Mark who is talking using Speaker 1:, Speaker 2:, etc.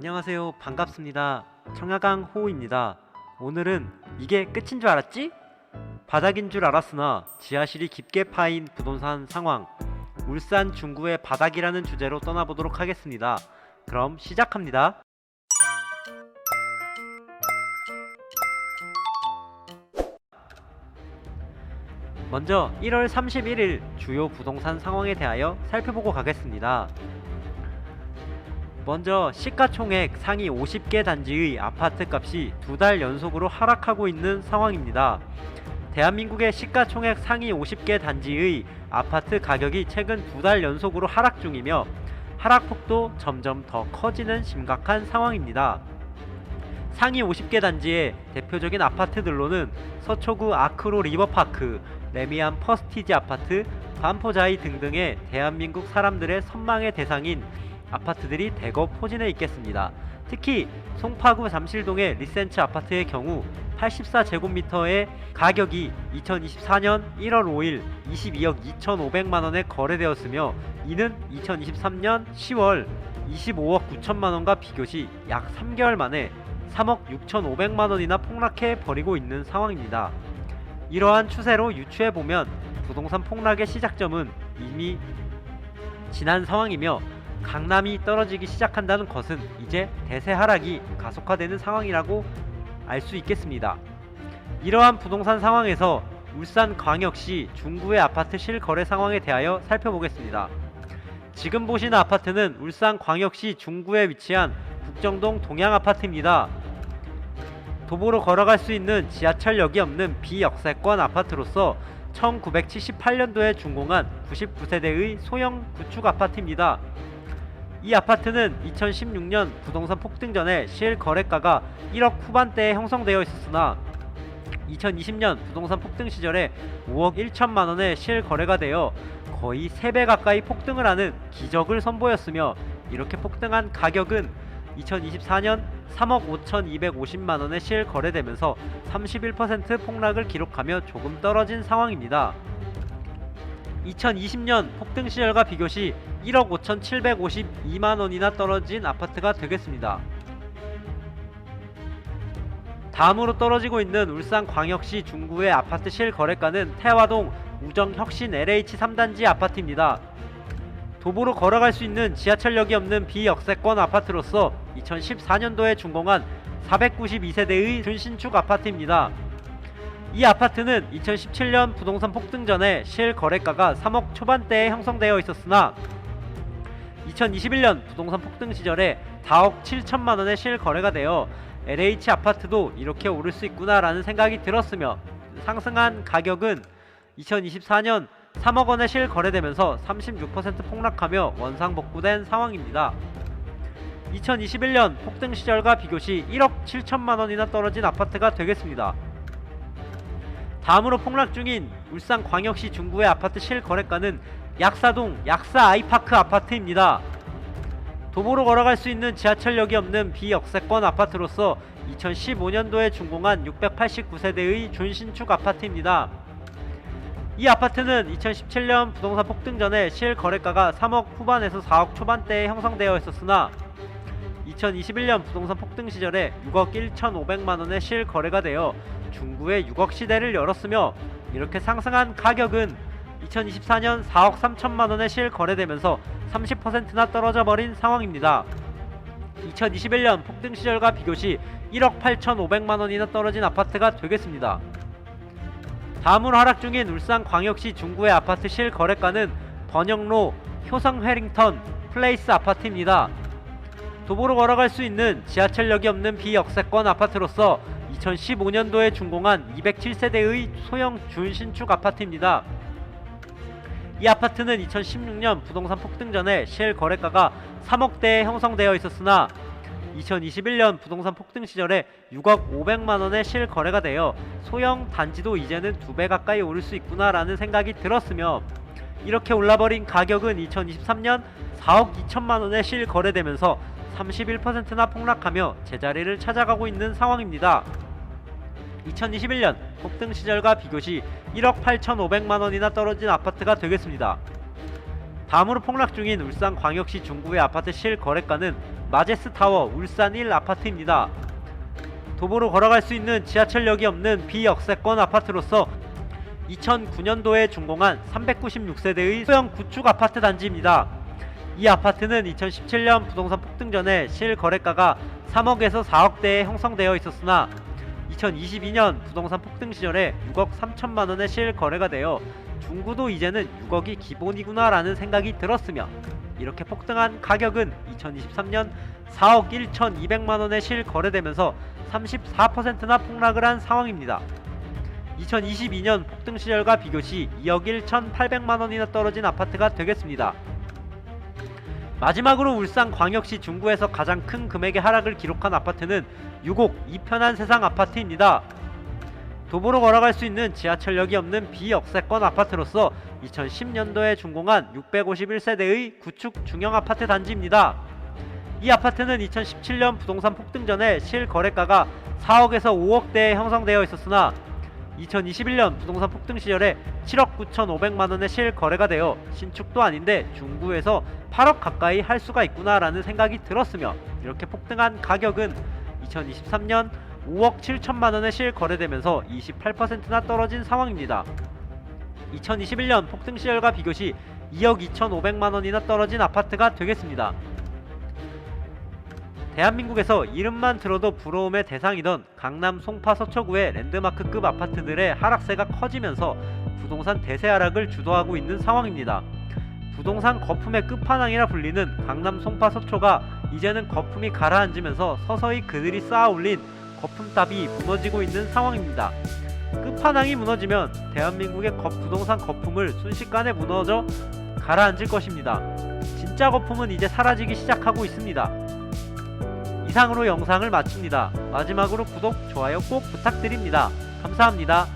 Speaker 1: 안녕하세요. 반갑습니다. 청야강 호우입니다. 오늘은 이게 끝인 줄 알았지? 바닥인 줄 알았으나 지하실이 깊게 파인 부동산 상황. 울산 중구의 바닥이라는 주제로 떠나보도록 하겠습니다. 그럼 시작합니다. 먼저 1월 31일 주요 부동산 상황에 대하여 살펴보고 가겠습니다. 먼저 시가총액 상위 50개 단지의 아파트 값이 두 달 연속으로 하락하고 있는 상황입니다. 대한민국의 시가총액 상위 50개 단지의 아파트 가격이 최근 두 달 연속으로 하락 중이며 하락폭도 점점 더 커지는 심각한 상황입니다. 상위 50개 단지의 대표적인 아파트들로는 서초구 아크로 리버파크, 레미안 퍼스티지 아파트, 반포자이 등등의 대한민국 사람들의 선망의 대상인 아파트들이 대거 포진해 있겠습니다. 특히 송파구 잠실동의 리센츠 아파트의 경우 84제곱미터의 가격이 2024년 1월 5일 22억 2,500만 원에 거래되었으며 이는 2023년 10월 25억 9천만 원과 비교시 약 3개월 만에 3억 6,500만 원이나 폭락해 버리고 있는 상황입니다. 이러한 추세로 유추해 보면 부동산 폭락의 시작점은 이미 지난 상황이며 강남이 떨어지기 시작한다는 것은 이제 대세 하락이 가속화되는 상황이라고 알 수 있겠습니다. 이러한 부동산 상황에서 울산 광역시 중구의 아파트 실거래 상황에 대하여 살펴보겠습니다. 지금 보시는 아파트는 울산 광역시 중구에 위치한 북정동 동양 아파트입니다. 도보로 걸어갈 수 있는 지하철역이 없는 비역세권 아파트로서 1978년도에 준공한 99세대의 소형 구축 아파트입니다. 이 아파트는 2016년 부동산 폭등 전에 실거래가가 1억 후반대에 형성되어 있었으나 2020년 부동산 폭등 시절에 5억 1천만 원에 실거래가 되어 거의 3배 가까이 폭등을 하는 기적을 선보였으며 이렇게 폭등한 가격은 2024년 3억 5,250만 원에 실거래되면서 31% 폭락을 기록하며 조금 떨어진 상황입니다. 2020년 폭등 시절과 비교시 1억 5,752만 원이나 떨어진 아파트가 되겠습니다. 다음으로 떨어지고 있는 울산 광역시 중구의 아파트 실거래가는 태화동 우정혁신 LH 3단지 아파트입니다. 도보로 걸어갈 수 있는 지하철역이 없는 비역세권 아파트로서 2014년도에 준공한 492세대의 준신축 아파트입니다. 이 아파트는 2017년 부동산 폭등 전에 실거래가가 3억 초반대에 형성되어 있었으나 2021년 부동산 폭등 시절에 4억 7천만 원에 실거래가 되어 LH 아파트도 이렇게 오를 수 있구나라는 생각이 들었으며 상승한 가격은 2024년 3억 원에 실거래되면서 36% 폭락하며 원상복구된 상황입니다. 2021년 폭등 시절과 비교시 1억 7천만 원이나 떨어진 아파트가 되겠습니다. 다음으로 폭락 중인 울산 광역시 중구의 아파트 실거래가는 약사동 약사 아이파크 아파트입니다. 도보로 걸어갈 수 있는 지하철역이 없는 비역세권 아파트로서 2015년도에 준공한 689세대의 준신축 아파트입니다. 이 아파트는 2017년 부동산 폭등 전에 실거래가가 3억 후반에서 4억 초반대에 형성되어 있었으나 2021년 부동산 폭등 시절에 6억 1,500만원에 실거래가 되어 중구에 6억 시대를 열었으며 이렇게 상승한 가격은 2024년 4억 3천만원에 실거래되면서 30%나 떨어져 버린 상황입니다. 2021년 폭등 시절과 비교시 1억 8,500만 원이나 떨어진 아파트가 되겠습니다. 다음으로 하락 중인 울산 광역시 중구의 아파트 실거래가는 번영로 효성 회링턴 플레이스 아파트입니다. 도보로 걸어갈 수 있는 지하철역이 없는 비역세권 아파트로서 2015년도에 준공한 207세대의 소형 준신축 아파트입니다. 이 아파트는 2016년 부동산 폭등 전에 실거래가가 3억대에 형성되어 있었으나 2021년 부동산 폭등 시절에 6억 500만원에 실거래가 되어 소형 단지도 이제는 두 배 가까이 오를 수 있구나라는 생각이 들었으며 이렇게 올라버린 가격은 2023년 4억 2천만 원에 실거래되면서 31%나 폭락하며 제자리를 찾아가고 있는 상황입니다. 2021년 폭등 시절과 비교시 1억 8,500만 원이나 떨어진 아파트가 되겠습니다. 다음으로 폭락 중인 울산 광역시 중구의 아파트 실거래가는 마제스 타워 울산 1 아파트입니다. 도보로 걸어갈 수 있는 지하철역이 없는 비역세권 아파트로서 2009년도에 준공한 396세대의 소형 구축 아파트 단지입니다. 이 아파트는 2017년 부동산 폭등 전에 실거래가가 3억에서 4억대에 형성되어 있었으나 2022년 부동산 폭등 시절에 6억 3천만 원의 실거래가 되어 중구도 이제는 6억이 기본이구나라는 생각이 들었으며 이렇게 폭등한 가격은 2023년 4억 1,200만 원에 실거래되면서 34%나 폭락을 한 상황입니다. 2022년 폭등 시절과 비교시 2억 1,800만 원이나 떨어진 아파트가 되겠습니다. 마지막으로 울산 광역시 중구에서 가장 큰 금액의 하락을 기록한 아파트는 6옥 이편한 세상 아파트입니다. 도보로 걸어갈 수 있는 지하철역이 없는 비역세권 아파트로서 2010년도에 준공한 651세대의 구축 중형 아파트 단지입니다. 이 아파트는 2017년 부동산 폭등 전에 실거래가가 4억에서 5억대에 형성되어 있었으나 2021년 부동산 폭등 시절에 7억 9천5백만 원의 실거래가 되어 신축도 아닌데 중구에서 8억 가까이 할 수가 있구나라는 생각이 들었으며 이렇게 폭등한 가격은 2023년 5억 7천만 원에 실거래되면서 28%나 떨어진 상황입니다. 2021년 폭등 시절과 비교시 2억 2천5백만 원이나 떨어진 아파트가 되겠습니다. 대한민국에서 이름만 들어도 부러움의 대상이던 강남 송파 서초구의 랜드마크급 아파트들의 하락세가 커지면서 부동산 대세 하락을 주도하고 있는 상황입니다. 부동산 거품의 끝판왕이라 불리는 강남 송파 서초가 이제는 거품이 가라앉으면서 서서히 그들이 쌓아 올린 거품답이 무너지고 있는 상황입니다. 끝판왕이 무너지면 대한민국의 거- 부동산 거품을 순식간에 무너져 가라앉을 것입니다. 진짜 거품은 이제 사라지기 시작하고 있습니다. 이상으로 영상을 마칩니다. 마지막으로 구독, 좋아요 꼭 부탁드립니다. 감사합니다.